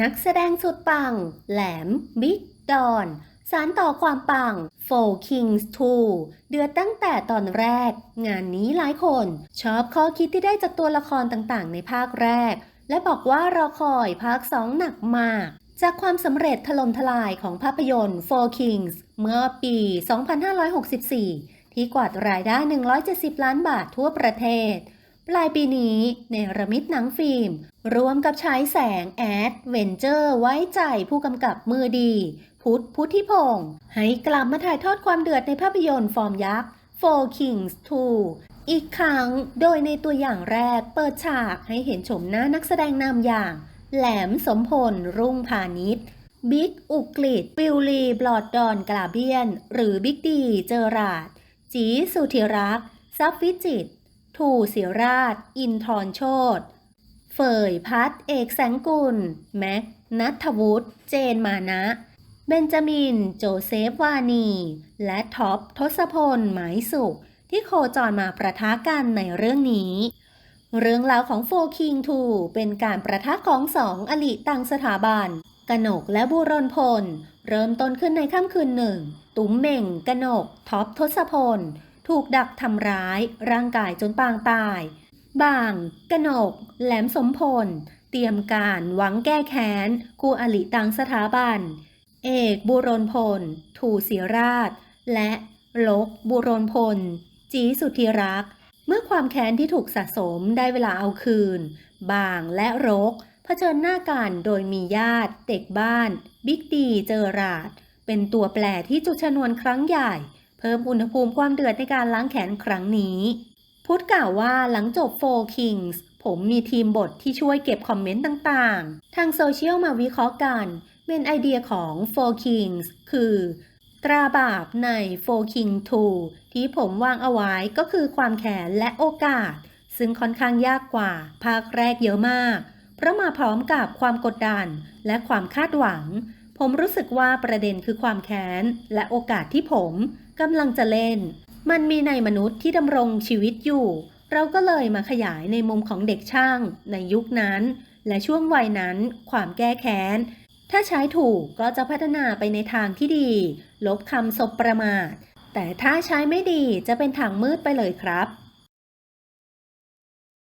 นักแสดงสุดปัง แหลม บิ๊ก ดอน สารต่อความปัง Four Kings 2 เดือดตั้งแต่ตอนแรก งานนี้หลายคน ชอบข้อคิดที่ได้จากตัวละครต่างๆ ในภาคแรก และบอกว่ารอคอยภาค 2 หนักมาก จากความสำเร็จถล่มทลายของภาพยนตร์ Four Kings เมื่อปี 2564 ที่กวาดรายได้ 170 ล้านบาททั่วประเทศ ปลายปีนี้ในรมิดหนังฟิล์มรวมกับฉายแสงแอดเวนเจอร์ไว้ใจผู้กำกับมือดี พุทธพุทธิพงศ์ให้กลับมาถ่ายทอดความเดือดในภาพยนตร์ฟอร์มยักษ์ Four Kings 2 อีกครั้งโดยในตัวอย่างแรกเปิดฉากให้เห็นชมหน้านักแสดงนำอย่าง แหลมสมพล รุ่งพาณิชย์บิ๊กอุกฤษปิวลีบลอดดอนกลาเบียน หรือบิ๊กดีเจอราดจีสุธิรักษ์ซับวิจิต รถูเสียราช อินทรโชตเฟยพัฒเอกแสงกุล แม็กนัทวุฒิเจนมานะ เบนจามิน โจเซฟวานี และท็อปทศพล หมายสุข ที่โคจรมาประทะกันในเรื่องนี้ เรื่องราวของโฟคิงทูเป็นการประทะของสองอลิต่างสถาบันกนกและบุรนพล เริ่มต้นขึ้นในค่ำคืนหนึ่ง ตุ้มเหม่งกนก ท็อปทศพล ถูกดักทำร้ายร่างกายจนปางตาย บาง กนก แหลมสมพล เตรียมการหวังแก้แค้นคู่อลิต่างสถาบัน เอกบุรนพล ถูเสียราช และลกบุรนพล จีสุธิรัก เมื่อความแค้นที่ถูกสะสมได้เวลาเอาคืน บางและรกเผชิญหน้ากันโดยมีญาติ เด็กบ้าน บิ๊กดีเจอราด เป็นตัวแปรที่จุดชนวนครั้งใหญ่ เพิ่มอุณหภูมิความเดือดในการล้างแขนครั้งนี้ พุทธกล่าวว่าหลังจบ Four Kings ผมมีทีมบทที่ช่วยเก็บคอมเมนต์ต่างๆ ทางโซเชียลมาวิเคราะห์กันเป็นไอเดียของ Four Kings คือ ตราบาปใน Four King 2 ที่ผมวางเอาไว้ก็คือความแค้นและโอกาส ซึ่งค่อนข้างยากกว่า ภาคแรกเยอะมาก เพราะมาพร้อมกับความกดดันและความคาดหวัง ผมรู้สึกว่าประเด็นคือความแค้น และโอกาสที่ผมกำลังจะเล่น มันมีในมนุษย์ที่ดำรงชีวิตอยู่ เราก็เลยมาขยายในมุมของเด็กช่างในยุคนั้น และช่วงวัยนั้น ความแก้แค้น ถ้าใช้ถูกก็จะพัฒนาไปในทางที่ดี ลบคำสบประมาท แต่ถ้าใช้ไม่ดีจะเป็นทางมืดไปเลยครับ